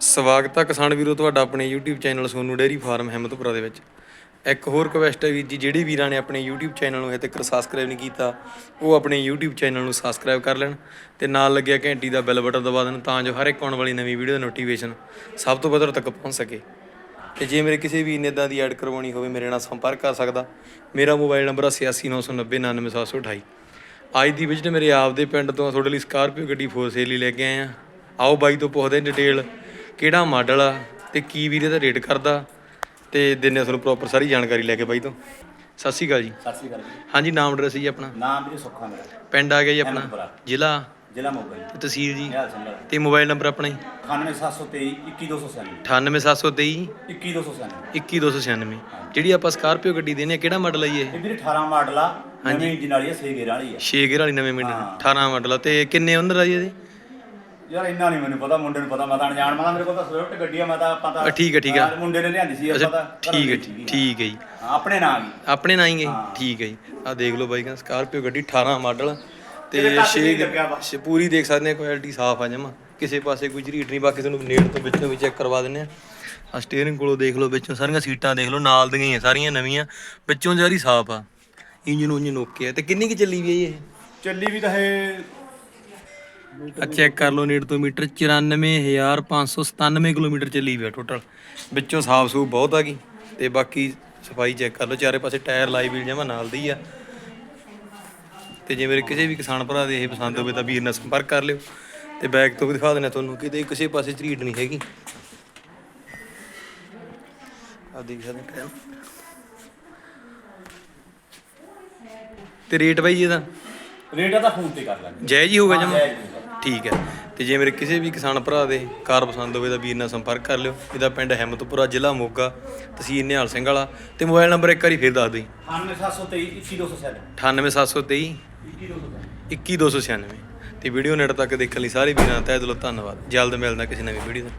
ਸਵਾਗਤ ਹੈ ਕਿਸਾਨ ਵੀਰੋ ਤੁਹਾਡਾ ਆਪਣੇ YouTube channel Sonu dairy farm Himmatpura ਦੇ ਵਿੱਚ। ਇੱਕ ਹੋਰ ਰਿਕਵੈਸਟ ਹੈ ਵੀਰ ਜੀ, ਜਿਹੜੇ ਵੀਰਾਂ ਨੇ ਆਪਣੇ YouTube ਚੈਨਲ ਨੂੰ ਹਜੇ ਤੱਕ ਸਬਸਕ੍ਰਾਈਬ ਨਹੀਂ ਕੀਤਾ, ਉਹ ਆਪਣੇ YouTube ਚੈਨਲ ਨੂੰ ਸਬਸਕ੍ਰਾਈਬ ਕਰ ਲੈਣ ਤੇ ਨਾਲ ਲੱਗਿਆ ਘੰਟੀ ਦਾ ਬੈਲ ਬਟਨ ਦਬਾ ਦੇਣ ਤਾਂ ਜੋ ਹਰ ਇੱਕ ਆਉਣ ਵਾਲੀ ਨਵੀਂ ਵੀਡੀਓ ਦਾ ਨੋਟੀਫਿਕੇਸ਼ਨ ਸਭ ਤੋਂ ਪਹਿਲਾਂ ਤੱਕ ਪਹੁੰਚ ਸਕੇ। ਤੇ ਜੇ ਮੇਰੇ ਕਿਸੇ ਵੀ ਇਦਾਂ ਦੀ ਐਡ ਕਰਵਾਉਣੀ ਹੋਵੇ, ਮੇਰੇ ਨਾਲ ਸੰਪਰਕ ਕਰ ਸਕਦਾ। ਮੇਰਾ ਮੋਬਾਈਲ ਨੰਬਰ 8899099728 ਅੱਜ ਦੀ ਵਿਜ਼ਿਟ ਮੇਰੇ ਆਪ ਦੇ ਪਿੰਡ ਤੋਂ ਤੁਹਾਡੇ ਲਈ ਸਕਾਰਪੀਓ ਗੱਡੀ ਫੋਰ ਸੇਲ ਲਈ ਲੈ ਕੇ ਆਏ ਆ। ਆਓ ਬਾਈ ਤੋਂ ਪੁੱਛਦੇ ਡਿਟੇਲ ਕਿਹੜਾ ਮਾਡਲ ਆ ਤੇ ਕੀ ਵੀਰੇ ਦਾ ਰੇਟ ਕਰਦਾ ਤੇ ਦਿੰਨੇ ਤੁਹਾਨੂੰ ਪ੍ਰੋਪਰ ਸਾਰੀ ਜਾਣਕਾਰੀ ਲੈ ਕੇ ਬਾਈ ਤੋਂ। ਸਤਿ ਸ਼੍ਰੀ ਅਕਾਲ ਜੀ। ਸਤਿ ਸ੍ਰੀ ਅਕਾਲ ਜੀ। ਹਾਂਜੀ ਨਾਮ ਐਡਰੈਸ ਜੀ ਆਪਣਾ? ਨਾਮ ਵੀਰੇ ਸੁੱਖਾ ਮੇਰਾ। ਪਿੰਡ ਆ ਗਿਆ ਜੀ ਆਪਣਾ? ਅਹਿਮਦਪੁਰਾ। ਜ਼ਿਲ੍ਹਾ? ਜ਼ਿਲ੍ਹਾ ਮੋਗਾ ਜੀ। ਤੇ ਤਹਿਸੀਲ ਜੀ। ਨਿਹਾਲ ਸਿੰਘ ਵਾਲਾ ਤੇ ਮੋਬਾਈਲ ਨੰਬਰ ਆਪਣਾ ਜੀ? 98723 21296 98723 21296 21296 ਜਿਹੜੀ ਆਪਾਂ ਸਕਾਰਪੀਓ ਗੱਡੀ ਦੇਨੇ ਆ ਕਿਹੜਾ ਮਾਡਲ ਆ ਜੀ ਇਹ? ਇਹ ਵੀਰੇ 18 ਮਾਡਲ ਆ ਨਵੀਂ ਇੰਜਨ ਵਾਲੀ ਆ 6 ਗੇਅਰ ਵਾਲੀ ਆ। 6 ਗੇਅਰ ਵਾਲੀ ਨਵੇਂ ਮਿੰਟ ਹਾਂ। 18 ਮਾਡਲ ਆ। ਤੇ ਕਿੰਨੇ ਓਨਰ ਆ ਜੀ ਇਹਦੇ? ਯਾਰ ਇੰਨਾ ਨਹੀਂ ਮੈਨੂੰ ਪਤਾ ਮੁੰਡੇ ਨੂੰ ਪਤਾ ਮੈਂ ਤਾਂ ਅਣਜਾਣ ਮੈਂ ਤਾਂ ਮੇਰੇ ਕੋਲ ਤਾਂ ਸਵਿਫਟ ਗੱਡੀ ਆ ਮੈਂ ਤਾਂ ਆਪਾਂ ਤਾਂ ਅ, ਠੀਕ ਆ, ਠੀਕ। ਹਾਂ, ਮੁੰਡੇ ਨੇ ਲਿਆਂਦੀ ਸੀ ਆਪਾਂ ਤਾਂ ਠੀਕ ਹੈ ਠੀਕ ਹੈ ਜੀ। ਹਾਂ, ਆਪਣੇ ਨਾਂ ਦੀ ਆਪਣੇ ਨਾਲ ਹੀ ਗਈ ਹਾਂ। ਠੀਕ ਹੈ ਜੀ। ਆ ਦੇਖ ਲਓ ਬਾਈ ਕਹਿੰਦਾ ਸਕਾਰਪੀਓ ਗੱਡੀ 18 ਮਾਡਲ ਤੇ ਇਹਦੇ ਟੱਚ 6 ਨਹੀਂ ਲੱਗਿਆ ਵਾ। ਪੂਰੀ ਦੇਖ ਸਕਦੇ ਆ ਕੁਆਲਿਟੀ ਸਾਫ਼ ਆ ਜਮਾ। ਕਿਸੇ ਪਾਸੇ ਕੋਈ ਝਰੀਟ ਨਹੀਂ ਬਾਕੀ ਤੁਹਾਨੂੰ ਨੇੜ ਤੋਂ ਵਿੱਚੋਂ ਵੀ ਚੈੱਕ ਕਰਵਾ ਦਿੰਨੇ ਆ ਆ ਸਟੀਅਰਿੰਗ ਕੋਲੋਂ ਦੇਖ ਲਓ ਵਿੱਚੋਂ ਸਾਰੀਆਂ ਸੀਟਾਂ ਦੇਖ ਲਓ ਨਾਲ ਦੀਆਂ ਹੀ ਆ ਸਾਰੀਆਂ ਨਵੀਆਂ। ਵਿੱਚੋਂ ਜਾਰੀ ਸਾਫ਼ ਆ। ਇੰਜਨ ਉਂਜਨ ਓਕੇ ਆ। ਤੇ ਕਿੰਨੀ ਕੀ ਚੱਲੀ ਵੀ ਹੈ ਇਹ? ਚੱਲੀ ਵੀ ਤਾਂ ਇਹ ਆ ਚੈੱਕ ਕਰ ਲਓ ਨੇੜ ਤੋਂ ਮੀਟਰ 94597 ਕਿਲੋਮੀਟਰ ਚੱਲੀ ਆ ਟੋਟਲ ਵਿੱਚੋਂ ਸਾਫ਼ ਸੂਫ ਬਹੁਤ ਆ ਗਈ। ਤੇ ਬਾਕੀ ਸਫ਼ਾਈ ਚੈੱਕ ਕਰ ਲਓ ਚਾਰੇ ਪਾਸੇ ਟਾਇਰ ਲਾਈ ਵੀਲ ਜਮਾ ਨਾਲ ਦੀ ਆ। ਤੇ ਜੇ ਮੇਰੇ ਕਿਸੇ ਵੀ ਕਿਸਾਨ ਭਰਾ ਦੇ ਇਹ ਪਸੰਦ ਹੋਵੇ ਤਾਂ ਵੀਰ ਨਾਲ ਸੰਪਰਕ ਕਰ ਲਿਓ। ਤੇ ਬੈਕ ਤੋਂ ਵੀ ਦਿਖਾ ਦਿੰਦਾ ਤੁਹਾਨੂੰ ਕਿਤੇ ਕਿਸੇ ਪਾਸੇ ਝਰੀਟ ਨਹੀਂ ਹੈਗੀ। ਆ ਦੇਖ ਸਕਦੇ ਟਾਇਰ। ਤੇ ਰੇਟ ਬਾਈ ਇਹਦਾ? ਰੇਟ ਆ ਤਾਂ ਫੋਨ ਤੇ ਕਰ ਲਾਂਗੇ। ਜਾਇਜ਼ ਹੀ ਹੋਊਗਾ ਜਮਾ। ਠੀਕ ਹੈ। ਤੇ ਜੇ ਮੇਰੇ ਕਿਸੇ ਵੀ ਕਿਸਾਨ ਭਰਾ ਦੇ ਕਾਰ ਪਸੰਦ ਹੋਵੇ ਤਾਂ ਵੀਰ ਨਾਲ ਸੰਪਰਕ ਕਰ ਲਿਓ। ਇਹਦਾ ਪਿੰਡ ਹਿੰਮਤਪੁਰਾ, ਜ਼ਿਲ੍ਹਾ ਮੋਗਾ, ਤਹਿਸੀਲ ਨਿਹਾਲ ਸਿੰਘ ਵਾਲਾ। ਤੇ ਮੋਬਾਈਲ ਨੰਬਰ ਇੱਕ ਵਾਰੀ ਫੇਰ ਦੱਸ ਦਿਓ 98723 21296 98723 21296 21296 ਤੇ ਵੀਡੀਓ ਨੈਟ ਤੱਕ ਦੇਖਣ ਲਈ ਸਾਰੇ ਵੀਰਾਂ ਦਾ ਤਹਿ ਦਿਲੋਂ ਧੰਨਵਾਦ। ਜਲਦ ਮਿਲਦਾ ਕਿਸੇ ਨਵੀਂ ਵੀਡੀਓ ਨਾਲ